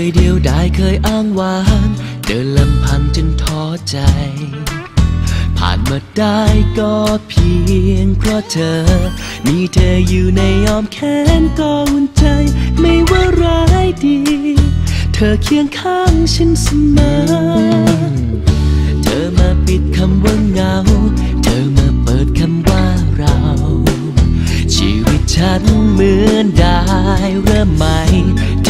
ยเดียเคยอ้างว้าง เดินลำพังจนท้อใจ ผ่านมาได้ก็เพียงเพราะเธอ มีเธออยู่ในอ้อมแขนก็อุ่นใจ ไม่ว่าร้ายดี เธอเคียงข้างฉันเสมอ เธอมาปิดคำว่าเหงา เธอมาเปิดคำว่าเรา ชีวิตฉันเหมือนได้เริ่มใหม่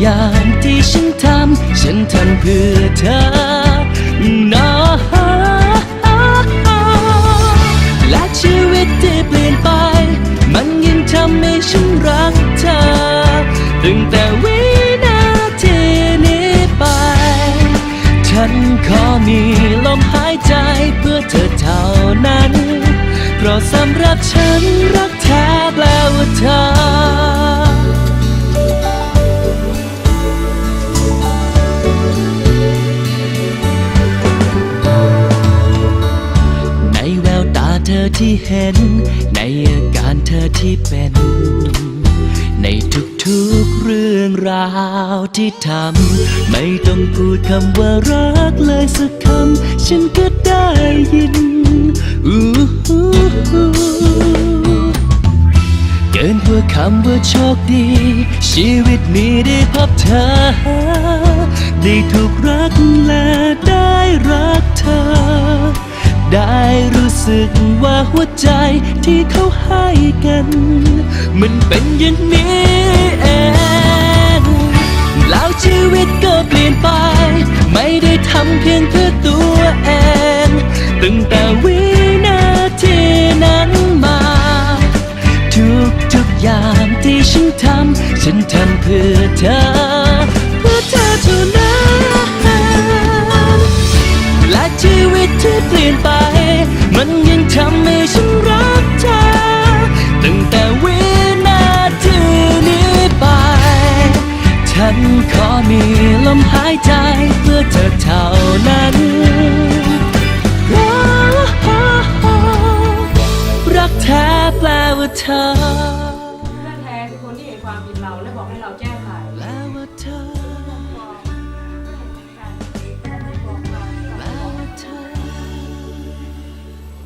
อย่างที่ฉันทำ ฉันทำเพื่อเธอนะและชีวิตที่เปลี่ยนไป มันยิ่งทำให้ฉันรักเธอตั้งแต่วินาทีนี้ไป ฉันขอมีลมหายใจเพื่อเธอเท่านั้น เพราะสำหรับฉันรักแท้แปลว่าเธอ ธอที่เห็น ในอาการเธอที่เป็น ในทุกๆเรื่องราวที่ทำ ไม่ต้องพูดคำว่ารักเลยสักคำ ฉันก็ได้ยินอู้หูเกินกว่าคำว่าโชคดี ชีวิตนี้ได้พบเธอ ได้ถูกรักและได้รักเธอ ได้รู้สึกว่าหัวใจที่เขาให้กัน มันเป็นอย่างนี้เอง แล้วชีวิตก็เปลี่ยนไป ไม่ได้ทำเพียงเพื่อตัวเองตั้งแต่วินาทีนั้นมา ทุกทุกอย่างที่ฉันทำฉันทำเพื่อเธอ มีลมหายใจเพื่อเธอเท่านั้นรักแท้แปลว่าเธอเพื่อนแท้คือคนที่เห็นความผิดเราและบอกให้เราแก้ไขแปลว่าเธอบอกการบอกมาแปลว่าเธอ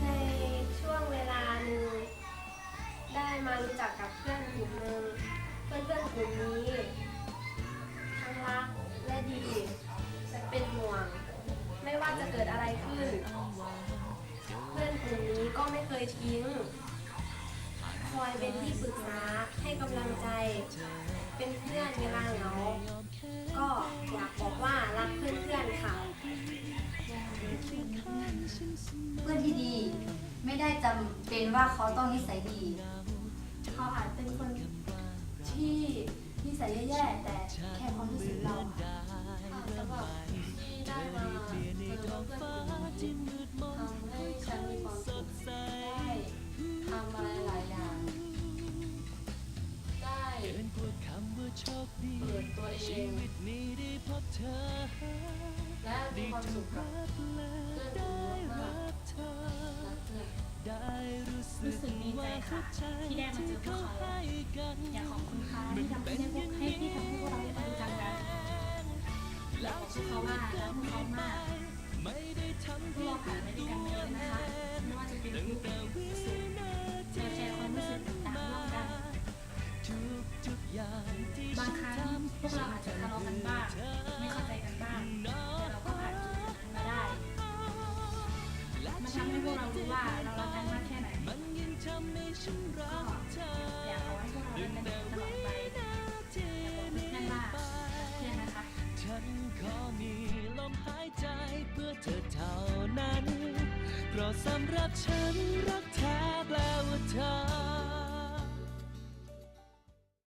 ในช่วงเวลาหนึ่งได้มารู้จักกับเพื่อนกลุ่มหนึ่งเพื่อนเพื่อนๆกลุ่มนี้ จะเกิดอะไรขึ้น เพื่อนกลุ่มนี้ก็ไม่เคยทิ้ง คอยเป็นที่ปรึกษาให้กำลังใจ เป็นเพื่อนเวลาเหงา ก็อยากบอกว่ารักเพื่อนๆค่ะ เพื่อนที่ดีไม่ได้จำเป็นว่าเขาต้องนิสัยดี เขาอาจเป็นคนที่นิสัยแย่ๆแต่แค่ความรู้สึกเราค่ะสำหรับ เกินกว่าคำว่าโชคดีเปิดตัวเอชีงวิตนี้ได้พบเธอและมีความสุขกับรักและเพื่อนกได้ลุ่มากรักเธอๆรักเพื่อนได้รู้สึกดีใจค่ะที่ได้มาเจอพวกเขาอยากขอบคุณค่ะที่ทำให้พวกให้ที่ทำให้พวกเราได้มารู้จักกันอยากบอกพวกเขาว่ารักพวกเขามากไม่ได้ทำพวกเราผ่านไปด้วยกันมาเยอะนะคะไม่ว่าจะเป็นทุกข์สุข บางครั้งพวกเราอาจจะทะเลาะกันบ้าง ไม่เข้าใจกันบ้าง แต่เราก็ผ่านจุดนั้นมาได้ มันทำให้พวกเรารู้ว่าเรารักกันมากแค่ไหนก็อยากขอให้พวกเรารักกันตลอดไปอยากบอกเพื่อนว่าเพื่อนนะคะ ฉันขอมีลมหายใจเพื่อเธอเท่านั้น เพราะสำหรับฉันรักแท้แปลว่าเธอ